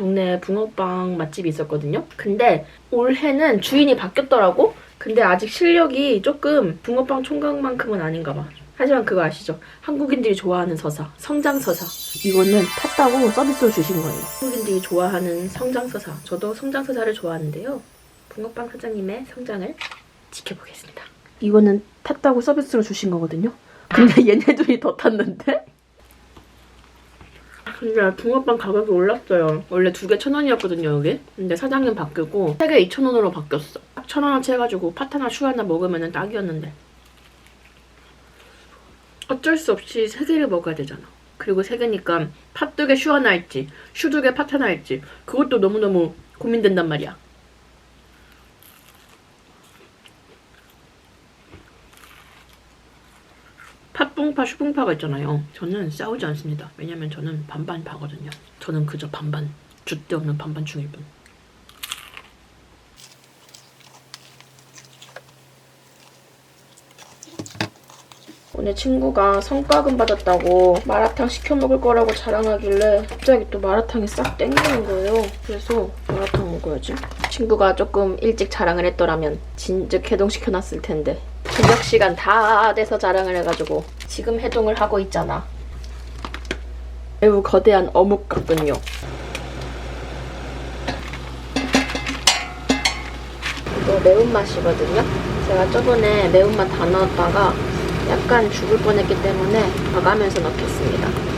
동네에 붕어빵 맛집이 있었거든요. 근데 올해는 주인이 바뀌었더라고. 근데 아직 실력이 조금 붕어빵 총각만큼은 아닌가 봐. 하지만 그거 아시죠? 한국인들이 좋아하는 서사, 성장서사. 이거는 탔다고 서비스로 주신 거예요. 한국인들이 좋아하는 성장서사. 저도 성장서사를 좋아하는데요. 붕어빵 사장님의 성장을 지켜보겠습니다. 이거는 탔다고 서비스로 주신 거거든요. 근데 얘네들이 더 탔는데? 근데 붕어빵 가격이 올랐어요. 원래 두 개 천 원이었거든요, 여기. 근데 사장님 바뀌고 세 개 이천 원으로 바뀌었어. 천 원어치 해가지고 팥 하나, 슈 하나 먹으면 딱이었는데. 어쩔 수 없이 세 개를 먹어야 되잖아. 그리고 세 개니까 팥 두 개, 슈 하나 할지, 슈 두 개, 팥 하나 할지. 그것도 너무너무 고민된단 말이야. 팥붕파, 슈붕파가 있잖아요. 저는 싸우지 않습니다. 왜냐면 저는 반반 파거든요. 저는 그저 반반, 줏대 없는 반반 중일 뿐. 오늘 친구가 성과금 받았다고 마라탕 시켜 먹을 거라고 자랑하길래 갑자기 또 마라탕이 싹 땡기는 거예요. 그래서 마라탕 먹어야지. 친구가 조금 일찍 자랑을 했더라면 진즉 해동시켜 놨을 텐데 저녁 시간 다 돼서 자랑을 해가지고 지금 해동을 하고 있잖아. 매우 거대한 어묵 같군요. 이거 매운맛이거든요. 제가 저번에 매운맛 다 넣었다가 약간 죽을 뻔했기 때문에 봐가면서 넣겠습니다.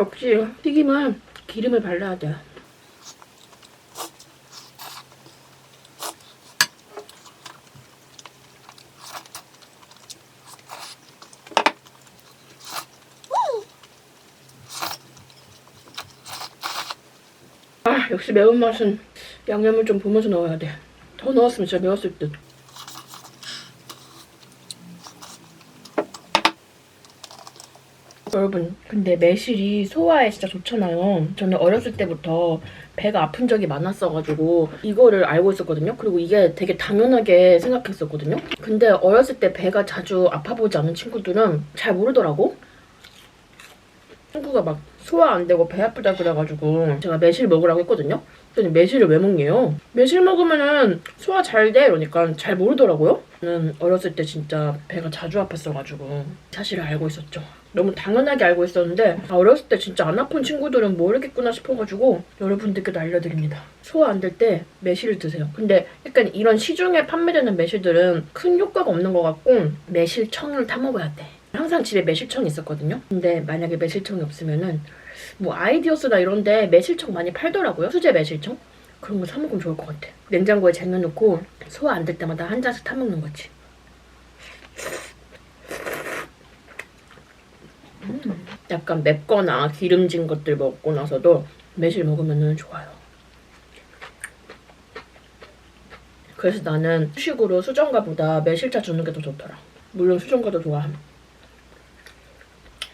역시 튀김은 기름을 발라야 돼. 아, 역시 매운맛은 양념을 좀 보면서 넣어야 돼. 더 넣었으면 진짜 매웠을 듯. 여러분, 근데 매실이 소화에 진짜 좋잖아요. 저는 어렸을 때부터 배가 아픈 적이 많았어가지고 이거를 알고 있었거든요. 그리고 이게 되게 당연하게 생각했었거든요. 근데 어렸을 때 배가 자주 아파보지 않은 친구들은 잘 모르더라고. 친구가 막 소화 안 되고 배 아프다 그래가지고 제가 매실 먹으라고 했거든요. 그랬더니 매실을 왜 먹냐요? 매실 먹으면은 소화 잘 돼. 이러니까 잘 모르더라고요. 저는 어렸을 때 진짜 배가 자주 아팠어가지고 사실을 알고 있었죠. 너무 당연하게 알고 있었는데 아, 어렸을 때 진짜 안 아픈 친구들은 모르겠구나 싶어가지고 여러분들께 알려드립니다. 소화 안 될 때 매실을 드세요. 근데 약간 이런 시중에 판매되는 매실들은 큰 효과가 없는 것 같고 매실청을 타 먹어야 돼. 항상 집에 매실청이 있었거든요. 근데 만약에 매실청이 없으면은 뭐 아이디어스나 이런데 매실청 많이 팔더라고요. 수제 매실청. 그런 거 사 먹으면 좋을 것 같아. 냉장고에 쟁여놓고 소화 안 될 때마다 한 잔씩 타 먹는 거지. 음, 약간 맵거나 기름진 것들 먹고 나서도 매실 먹으면 좋아요. 그래서 나는 수식으로 수정과보다 매실차 주는 게 더 좋더라. 물론 수정과도 좋아.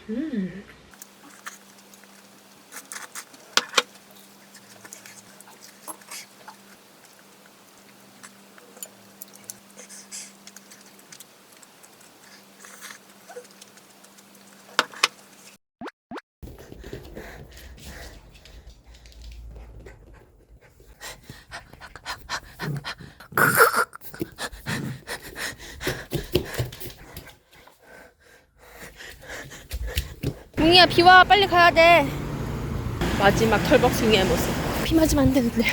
음. 비와 빨리 가야 돼. 마지막 털박숭이의 모습. 비 맞으면 안 되는데.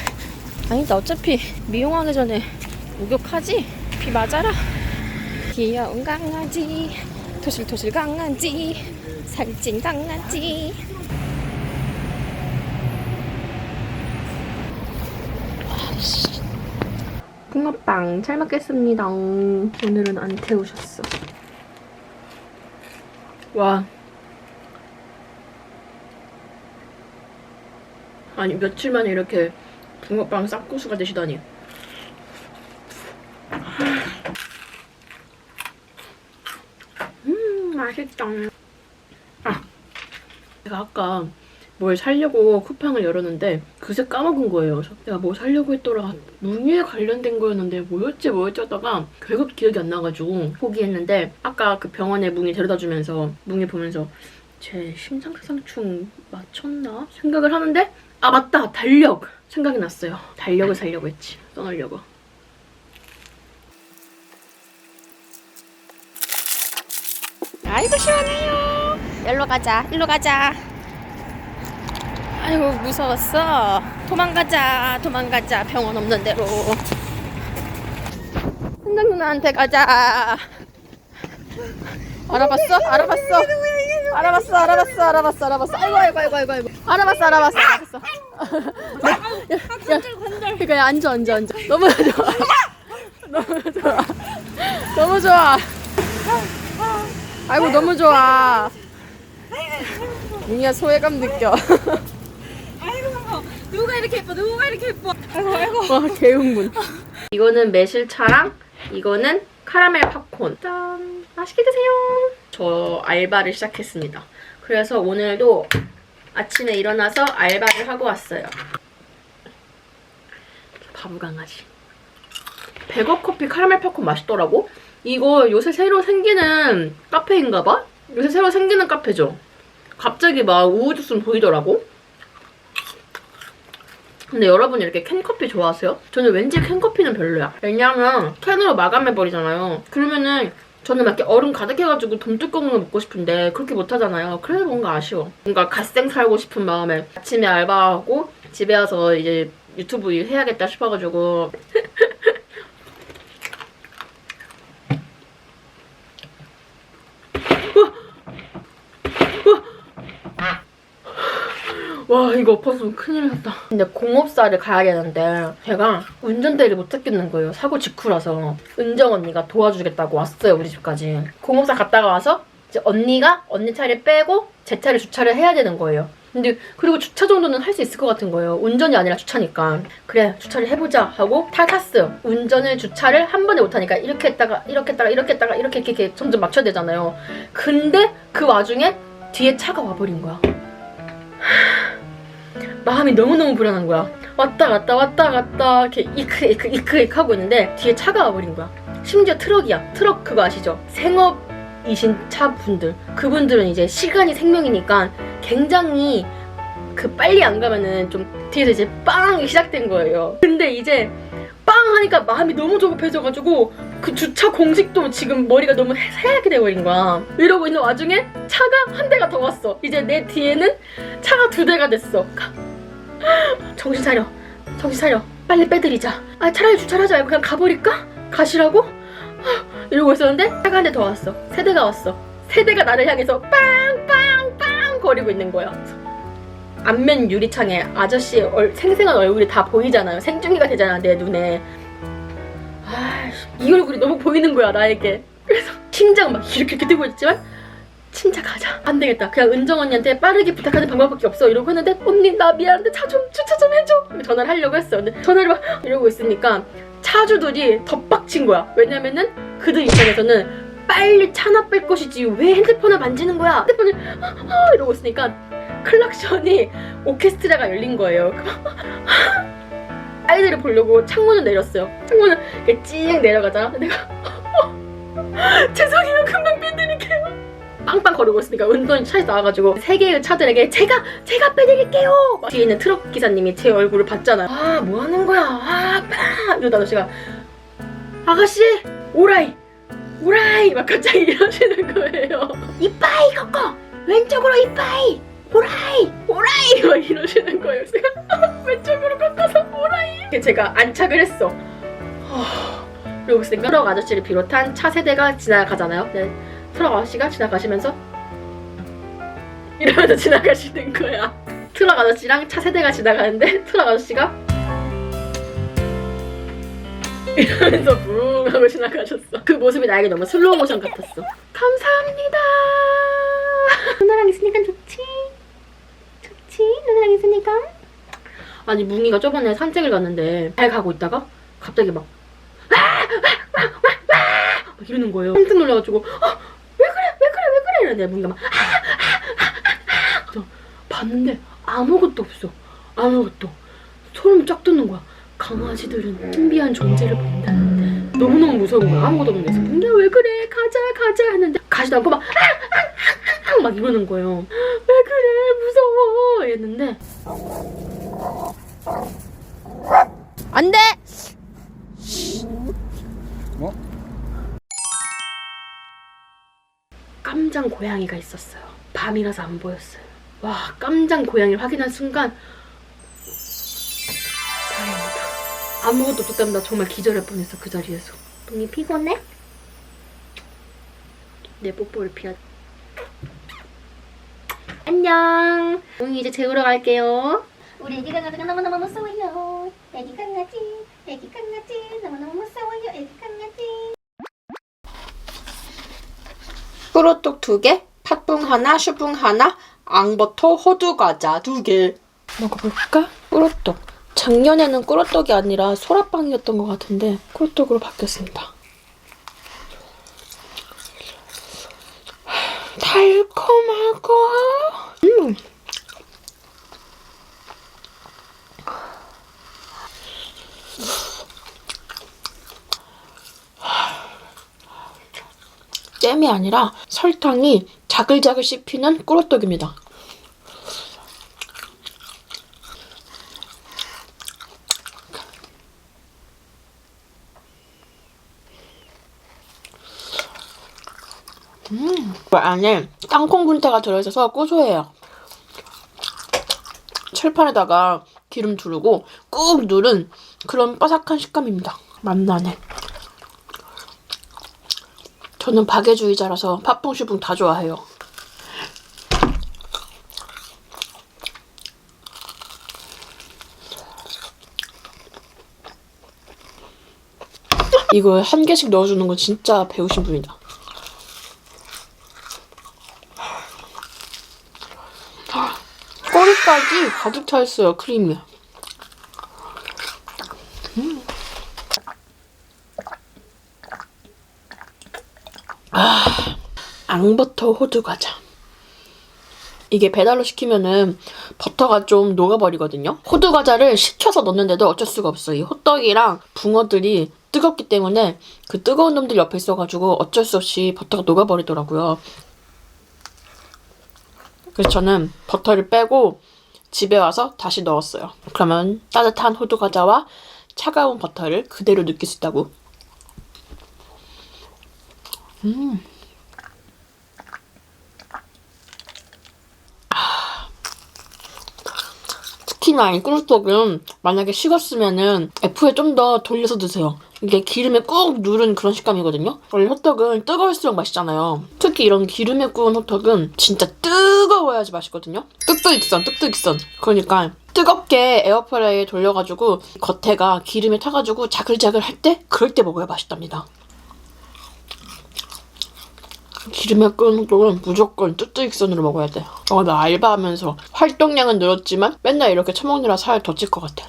아니다 어차피 미용하기 전에 목욕하지. 비 맞아라. 귀여운 강아지, 토실토실 강아지, 살찐 강아지. 붕어빵 잘 먹겠습니다. 오늘은 안 태우셨어. 와. 아니 며칠 만에 이렇게 붕어빵 쌉고수가 되시다니. 음 맛있다. 아 제가 아까 뭘 살려고 쿠팡을 열었는데 그새 까먹은 거예요. 내가 뭐 살려고 했더라. 뭉이에 관련된 거였는데 뭐였지 뭐였지 하다가 결국 기억이 안 나가지고 포기했는데 아까 그 병원에 뭉이 데려다 주면서 뭉이 보면서 제 심장사상충 맞췄나 생각을 하는데 아 맞다 달력 생각이 났어요. 달력을 살려고 했지 써놓으려고. 아이고 시원해요. 일로 가자. 일로 가자. 아이고 무서웠어. 도망가자. 도망가자. 병원 없는 데로. 선장 누나한테 가자. 알아봤어? 알아봤어? 알아봤어? 알아봤어? 알아봤어? 알아봤어? 아이고 아이고 아이고 아이고 아이고. 알아봤어? 알아봤어? 알아봤어? 야, 야, 그러니까 야, 앉아 앉아 앉아. 너무 좋아. 너무 좋아. 너무 좋아. 아이고 너무 좋아. 민이야 소외감 느껴. 아이고 누가 이렇게 예뻐 누가 이렇게 예뻐 아이고 아이고 와 개흥분. 이거는 매실차랑 이거는 카라멜 팝콘. 짠! 맛있게 드세요. 저 알바를 시작했습니다. 그래서 오늘도 아침에 일어나서 알바를 하고 왔어요. 바보 강아지. 백업 커피 카라멜 팝콘 맛있더라고. 이거 요새 새로 생기는 카페인가 봐? 요새 새로 생기는 카페죠. 갑자기 막 우후죽순 보이더라고. 근데 여러분 이렇게 캔커피 좋아하세요? 저는 왠지 캔커피는 별로야. 왜냐면 캔으로 마감해버리잖아요. 그러면은 저는 막 이렇게 얼음 가득해가지고 돈뚜껑으로 먹고 싶은데 그렇게 못하잖아요. 그래서 뭔가 아쉬워. 뭔가 갓생 살고 싶은 마음에 아침에 알바하고 집에 와서 이제 유튜브 일 해야겠다 싶어가지고 와 이거 엎었으면 큰일 났다. 근데 공업사를 가야 되는데 제가 운전대를 못 잡겠는 거예요. 사고 직후라서. 은정 언니가 도와주겠다고 왔어요 우리 집까지. 공업사 갔다가 와서 이제 언니가 언니 차를 빼고 제 차를 주차를 해야 되는 거예요. 근데 그리고 주차 정도는 할 수 있을 것 같은 거예요. 운전이 아니라 주차니까. 그래 주차를 해보자 하고 타 탔어요. 운전을 주차를 한 번에 못하니까 이렇게 했다가 이렇게 했다가 이렇게 했다가 이렇게 이렇게, 이렇게 점점 맞춰야 되잖아요. 근데 그 와중에 뒤에 차가 와버린 거야 마음이 너무너무 불안한 거야. 왔다 갔다 왔다 갔다 이렇게 이크 이크 이크 이크 하고 있는데 뒤에 차가 와버린 거야. 심지어 트럭이야. 트럭 그거 아시죠? 생업이신 차 분들. 그분들은 이제 시간이 생명이니까 굉장히 그 빨리 안 가면은 좀 뒤에서 이제 빵이 시작된 거예요. 근데 이제 빵 하니까 마음이 너무 조급해져가지고 그 주차 공식도 지금 머리가 너무 하얗게 돼버린 거야. 이러고 있는 와중에 차가 한 대가 더 왔어. 이제 내 뒤에는 차가 두 대가 됐어. 정신 차려. 정신 차려. 빨리 빼드리자. 아 차라리 주차를 하지 말고 그냥 가버릴까? 가시라고? 이러고 있었는데 차가 한 대 더 왔어. 세 대가 왔어. 세 대가 나를 향해서 빵빵빵 거리고 있는 거야. 앞면 유리창에 아저씨의 얼- 생생한 얼굴이 다 보이잖아요. 생중계가 되잖아 내 눈에. 아이씨, 이 얼굴이 너무 보이는 거야 나에게. 그래서 심장 막 이렇게 이렇게 뛰고 있지만 침착하자. 안 되겠다. 그냥 은정 언니한테 빠르게 부탁하는 방법밖에 없어. 이러고 했는데 언니 나 미안한데 차 좀 주차 좀 해줘. 전화를 하려고 했어. 근데 전화를 막 이러고 있으니까 차주들이 더 빡친 거야. 왜냐면은 그들 입장에서는 빨리 차나 뺄 것이지 왜 핸드폰을 만지는 거야? 핸드폰을 아, 이러고 있으니까 클락션이 오케스트라가 열린 거예요. 아이들을 보려고 창문을 내렸어요. 창문을 이렇게 찡 내려가잖아. 내가 죄송해요 금방 빼드릴게요. 빵빵 거리고 있으니까 은근히 차에서 나와가지고 세 개의 차들에게 제가 제가 빼드릴게요. 막 뒤에 있는 트럭 기사님이 제 얼굴을 봤잖아. 아뭐 하는 거야? 아 빵! 이러다 아저씨가 아가씨 오라이 오라이 막 갑자기 이러시는 거예요. 이빠이 꺾어 왼쪽으로 이빠이 오라이 오라이 오라이. 제가 안착을 했어. 하, 그리고 있으니까 트럭 아저씨를 비롯한 차 세대가 지나가잖아요. 네. 트럭 아저씨가 지나가시면서 이러면서 지나가시는 거야. 트럭 아저씨랑 차 세대가 지나가는데 트럭 아저씨가 이러면서 붕 하고 지나가셨어. 그 모습이 나에게 너무 슬로우 모션 같았어. 감사합니다. 누나랑 있으니까 좋지. 좋지. 누나랑 있으니까. 아니 뭉이가 저번에 산책을 갔는데 잘 가고 있다가 갑자기 막 막 이러는 거예요. 깜짝 놀라가지고 어, 왜 그래 왜 그래 왜 그래? 이러는데 뭉이가 막 그래서 봤는데 아무것도 없어. 아무것도. 소름 쫙 돋는 거야. 강아지들은 신비한 존재를 본다는데. 너무너무 무서운 거야. 아무것도 없는 데서. 뭉이야 왜 그래? 가자 가자 했는데 가지도 않고 막 막 이러는 거예요. 왜 그래? 무서워! 이랬는데 안 돼! 깜장 고양이가 있었어요. 밤이라서 안 보였어요. 와, 깜장 고양이를 확인한 순간 다행이다. 아무것도 없었다면나 정말 기절할 뻔했어 그 자리에서. 동이 피곤해? 내 뽀뽀를 피하. 안녕. 동이 이제 재우러 갈게요. 우리 애기 강아지가 너무너무 무서워요. 애기 강아지, 애기 강아지, 너무너무 무서워요. 애기 강아지. 뿌로똑 두 개, 팥붕 하나, 슈붕 하나, 앙버터 호두 과자 두 개. 먹어볼까? 꾸로똑. 작년에는 꾸로똑이 아니라 소라빵이었던 것 같은데 꾸로똑으로 바뀌었습니다. 달콤하고 음. 잼이 아니라 설탕이 자글자글 씹히는 꾸로떡입니다. 음, 그 안에 땅콩 분태가 들어있어서 고소해요. 철판에다가 기름 두르고 꾹 누른 그런 바삭한 식감입니다. 맛나네. 저는 박애주의자라서 팥붕슈붕 다 좋아해요. 이거 한 개씩 넣어주는 거 진짜 배우신 분이다. 꼬리까지 가득 차 있어요, 크림이. 앙버터 호두 과자. 이게 배달로 시키면은 버터가 좀 녹아버리거든요. 호두 과자를 식혀서 넣는데도 어쩔 수가 없어요. 이 호떡이랑 붕어들이 뜨겁기 때문에 그 뜨거운 놈들 옆에 있어가지고 어쩔 수 없이 버터가 녹아버리더라고요. 그래서 저는 버터를 빼고 집에 와서 다시 넣었어요. 그러면 따뜻한 호두 과자와 차가운 버터를 그대로 느낄 수 있다고. 특히나 이 꿀떡은 만약에 식었으면은 F에 좀 더 돌려서 드세요. 이게 기름에 꾹 누른 그런 식감이거든요. 원래 호떡은 뜨거울수록 맛있잖아요. 특히 이런 기름에 구운 호떡은 진짜 뜨거워야지 맛있거든요. 뜨뜻익선, 뜨뜻익선. 그러니까 뜨겁게 에어프라이에 돌려가지고 겉에가 기름에 타가지고 자글자글 할 때 그럴 때 먹어야 맛있답니다. 기름에 끓는 호떡은 무조건 뜨뜻익선으로 먹어야 돼. 어, 나 알바하면서 활동량은 늘었지만 맨날 이렇게 처먹느라 살 더 찔 것 같아.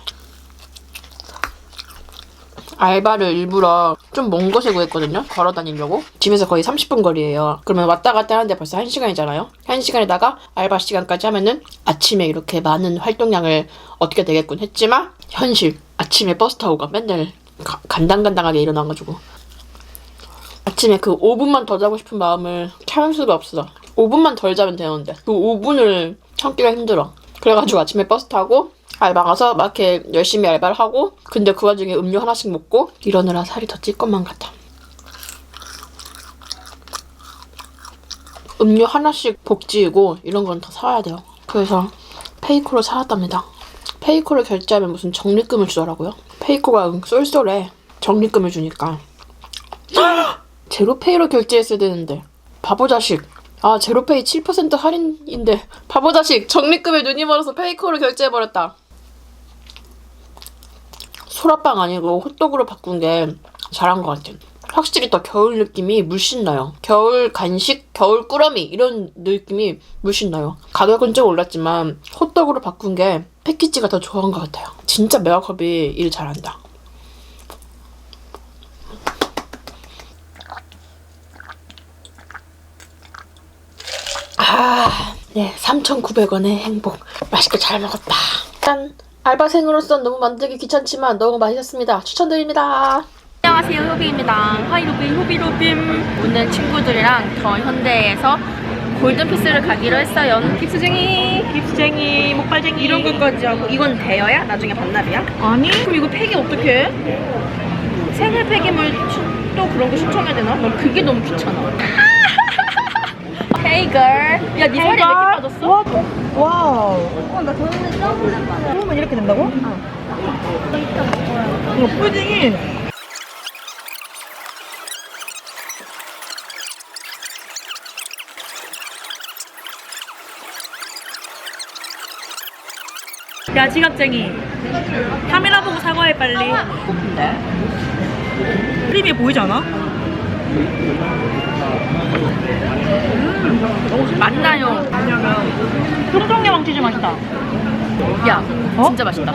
알바를 일부러 좀 먼 곳에 구했거든요. 걸어 다니려고. 집에서 거의 30분 거리예요. 그러면 왔다 갔다 하는데 벌써 1시간이잖아요. 1시간에다가 알바 시간까지 하면은 아침에 이렇게 많은 활동량을 얻게 되겠군 했지만 현실. 아침에 버스 타고 가. 맨날 가- 간당간당하게 일어나가지고. 아침에 그 5분만 더 자고 싶은 마음을 참을 수가 없어. 5분만 덜 자면 되는데 그 5분을 참기가 힘들어. 그래가지고 아침에 버스 타고 알바 가서 막 이렇게 열심히 알바를 하고 근데 그 와중에 음료 하나씩 먹고 이러느라 살이 더 찔 것만 같아. 음료 하나씩 복지이고 이런 건더 사야 돼요. 그래서 페이코를 사왔답니다. 페이코를 결제하면 무슨 적립금을 주더라고요. 페이코가 쏠쏠해. 적립금을 주니까. 제로페이로 결제했어야 되는데 바보 자식 아 제로페이 7% 할인인데 바보 자식 적립금에 눈이 멀어서 페이커로 결제해버렸다 소라빵 아니고 호떡으로 바꾼 게 잘한 것 같아요. 확실히 더 겨울 느낌이 물씬 나요. 겨울 간식, 겨울 꾸러미 이런 느낌이 물씬 나요. 가격은 좀 올랐지만 호떡으로 바꾼 게 패키지가 더 좋은 것 같아요. 진짜 메가컵이 일 잘한다. 아, 네, 3,900원의 행복. 맛있게 잘 먹었다. 짠! 알바생으로서 너무 만들기 귀찮지만 너무 맛있었습니다. 추천드립니다. 안녕하세요 효비입니다. 하이 로비 효비 로빔 오늘 친구들이랑 더 현대에서 골든피스를 가기로 했어요. 깁스쟁이 깁스쟁이, 목발쟁이. 이런 것까지 하고 이건 대여야? 나중에 반납이야? 아니? 그럼 이거 폐기 어떻게 해? 생일 폐기물 추- 또 그런 거 신청해야 되나? 난 그게 너무 귀찮아. Hey girl. 야, 네 살이 몇개 빠졌어? 와, 와우. 어, 나 저번에 처음 봤어. 그러면 이렇게 된다고? 어. 이거 푸딩이. 야, 지갑쟁이. 카메라 보고 사과해, 빨리. 크림이 보이지 않아? 맞나요? 통통령 치즈 맛있다. 야, 어? 진짜 맛있다.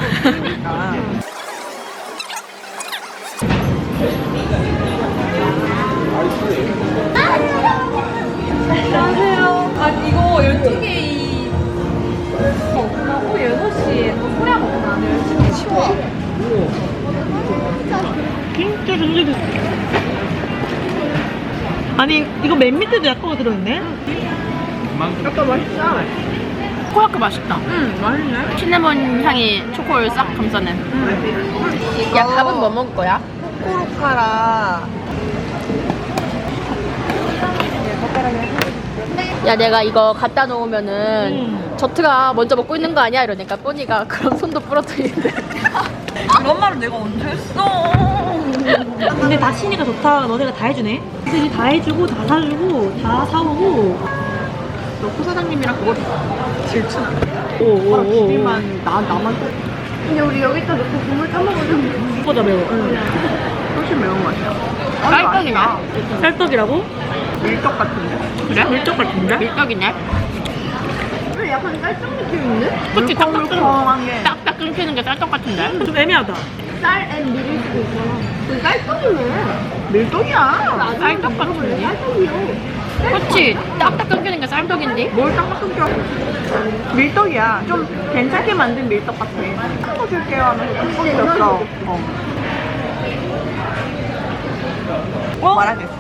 안녕하세요. 아, 이거 12개 이. 어, 오후 6시에 소량 먹나? 10개 치워. 진짜 전세계. 아니 이거 맨 밑에도 약과가 들어있네? 코야크 맛있다. 응, 맛있네. 시네몬 향이 초코를 싹 감싸네. 야, 밥은 뭐 먹을 거야? 코로카라. 야, 내가 이거 갖다 놓으면은 음. 저트가 먼저 먹고 있는 거 아니야? 이러니까 뽀니가 그럼 손도 부러뜨리는데. 그런 말을 내가 언제 했어? 근데 다 치니까 좋다. 너네가 다 해주네. 애들이 다 해주고 다 사주고 다 사오고. 너 후사장님이랑 그거 질투나. 오오오. 우리만 나 나만 근데 우리 여기다 놓고 국물 떠먹으면 이거다 매워. 훨씬 매운 맛이야. 쌀떡이야. 쌀떡이라고? 밀떡 같은데? 그래? 밀떡 같은데? 밀떡이네. 약간 쌀떡 느낌인데? 그치 딱딱 게 딱딱 끊기는 게 쌀떡 같은데? 좀 애매하다. 쌀앤 밀일 수도 있잖아. 그 쌀떡이네. 밀떡이야. 쌀떡 같은데? 쌀떡이요. 그치 딱딱 끊기는 게 쌀떡인데? 뭘 딱딱 끊겨? 밀떡이야. 좀 괜찮게 만든 밀떡 같아. 큰 거 줄게요 하면서 뚜껑이 졌어. 어? 말하겠어.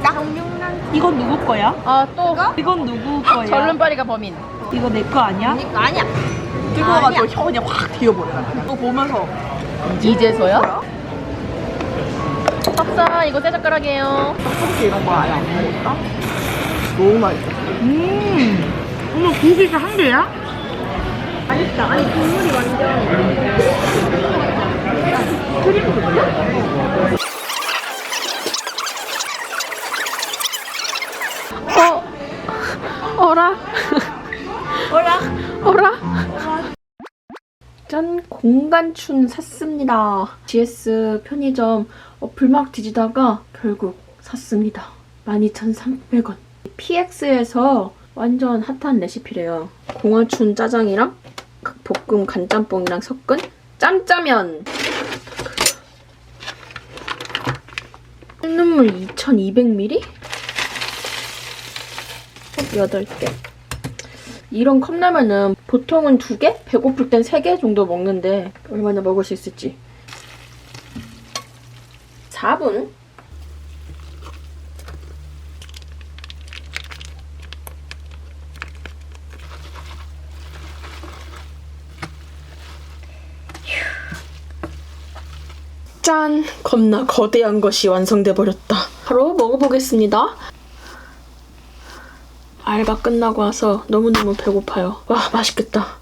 이건 누구 거야? 아 또? 이건 누구 거야? 절름발이가 범인. 이거 내 거 아니야? 아니야. 뜨거워가지고 혀 그냥 확 튀어버려. 이거 보면서 이제서야? 박사 이거 새 젓가락이에요. 떡볶이 이런 거 아예 안 먹었다? 너무 맛있어. 음. 어머 고기가 한 개야? 맛있다. 아니 국물이 완전. 어, 어라? 어라? 어라? 짠! 공간춘 샀습니다. GS 편의점 어플 막 뒤지다가 결국 샀습니다. 12,300원. PX에서 완전 핫한 레시피래요. 공화춘 짜장이랑 볶음 간짬뽕이랑 섞은 짬짜면. 콩눈물 2,200ml? 8개. 이런 컵라면은 보통은 두 개? 배고플 땐세개 정도 먹는데 얼마나 먹을 수 있을지. 4분? 짠! 겁나 거대한 것이 완성돼 버렸다. 바로 먹어보겠습니다. 알바 끝나고 와서 너무너무 배고파요. 와, 맛있겠다.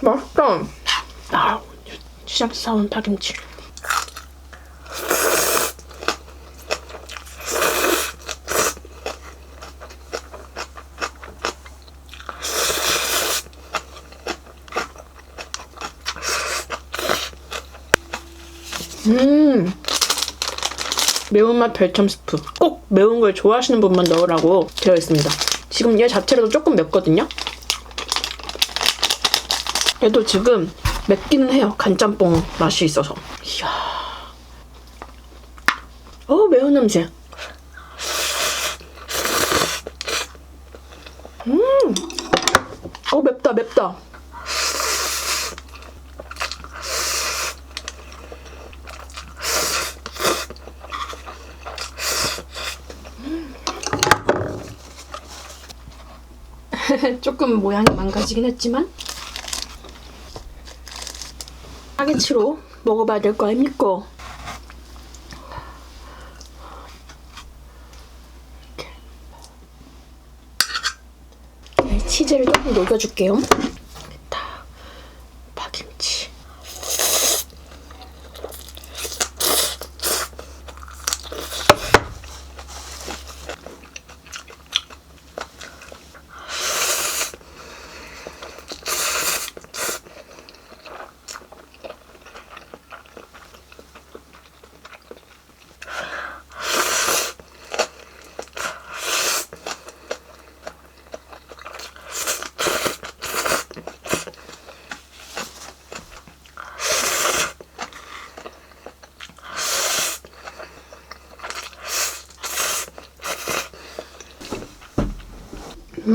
맛있다. 아, 시장에서 사온 파김치. 음. 매운맛 별첨 스프. 꼭 매운 걸 좋아하시는 분만 넣으라고 되어 있습니다. 지금 얘 자체로도 조금 맵거든요. 얘도 지금 맵기는 해요. 간짬뽕 맛이 있어서. 이야. 어 매운 냄새. 음. 어 맵다 맵다. 조금 모양이 망가지긴 했지만 파게치로 먹어봐야 될 거 아닙니까? 네, 치즈를 조금 녹여줄게요.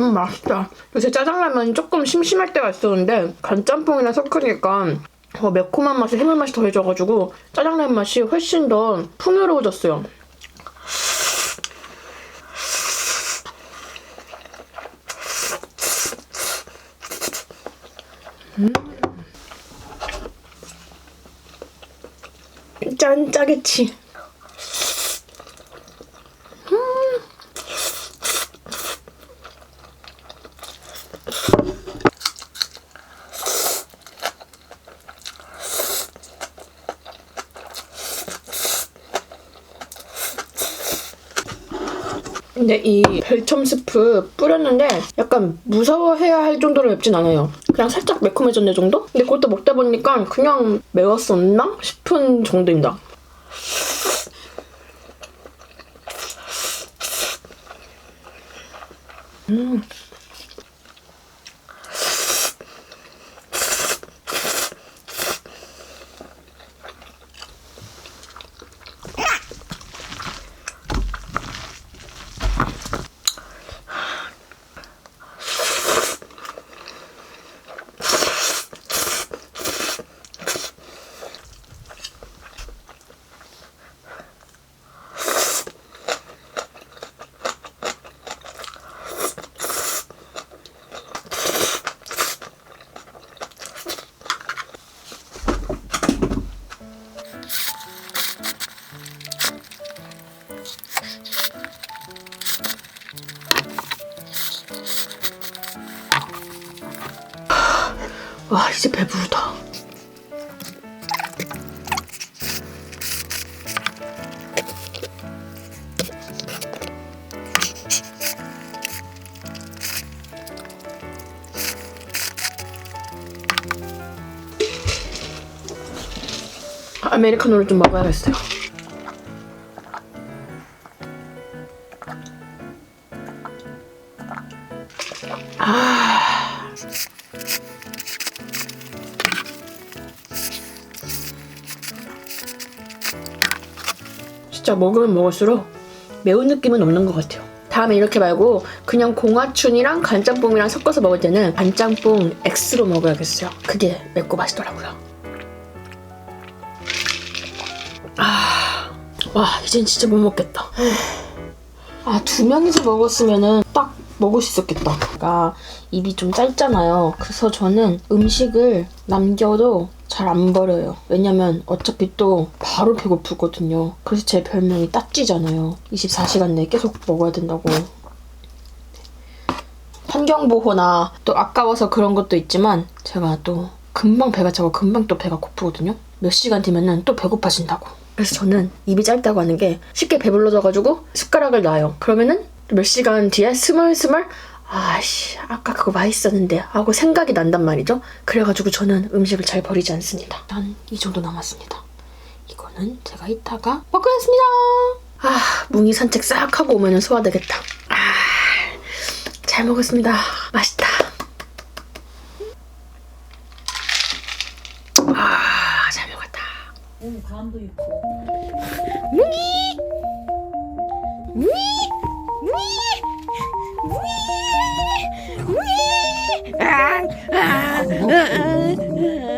음 맛있다. 요새 짜장라면 조금 심심할 때가 있었는데 간짬뽕이랑 섞으니까 더 매콤한 맛에 해물 맛이 더해져가지고 짜장라면 맛이 훨씬 더 풍요로워졌어요. 음. 짠 짜게치. 근데 이 별첨 스프 뿌렸는데 약간 무서워해야 할 정도로 맵진 않아요. 그냥 살짝 매콤해졌네 정도? 근데 그것도 먹다 보니까 그냥 매웠었나 싶은 정도입니다. 아메리카노를 좀 먹어야겠어요. 진짜 먹으면 먹을수록 매운 느낌은 없는 것 같아요. 다음에 이렇게 말고 그냥 공화춘이랑 간짬뽕이랑 섞어서 먹을 때는 간짬뽕 X로 먹어야겠어요. 그게 맵고 맛있더라고요. 와 이젠 진짜 못 먹겠다. 아 두 명이서 먹었으면은 딱 먹을 수 있었겠다. 그러니까 입이 좀 짧잖아요. 그래서 저는 음식을 남겨도 잘 안 버려요. 왜냐면 어차피 또 바로 배고프거든요. 그래서 제 별명이 따찌잖아요. 24시간 내에 계속 먹어야 된다고. 환경보호나 또 아까워서 그런 것도 있지만 제가 또 금방 배가 차고 금방 또 배가 고프거든요. 몇 시간 뒤면은 또 배고파진다고. 그래서 저는 입이 짧다고 하는 게 쉽게 배불러져가지고 숟가락을 놔요. 그러면은 몇 시간 뒤에 스멀스멀 아씨 아까 그거 맛있었는데 하고 생각이 난단 말이죠. 그래가지고 저는 음식을 잘 버리지 않습니다. 난 이 정도 남았습니다. 이거는 제가 이따가 먹고 겠습니다 아, 뭉이 산책 싹 하고 오면 소화되겠다. 아, 잘 먹었습니다. 맛있 응, 감도 있고. 우이! 우이! 우이! 우이! 아! 아! 아!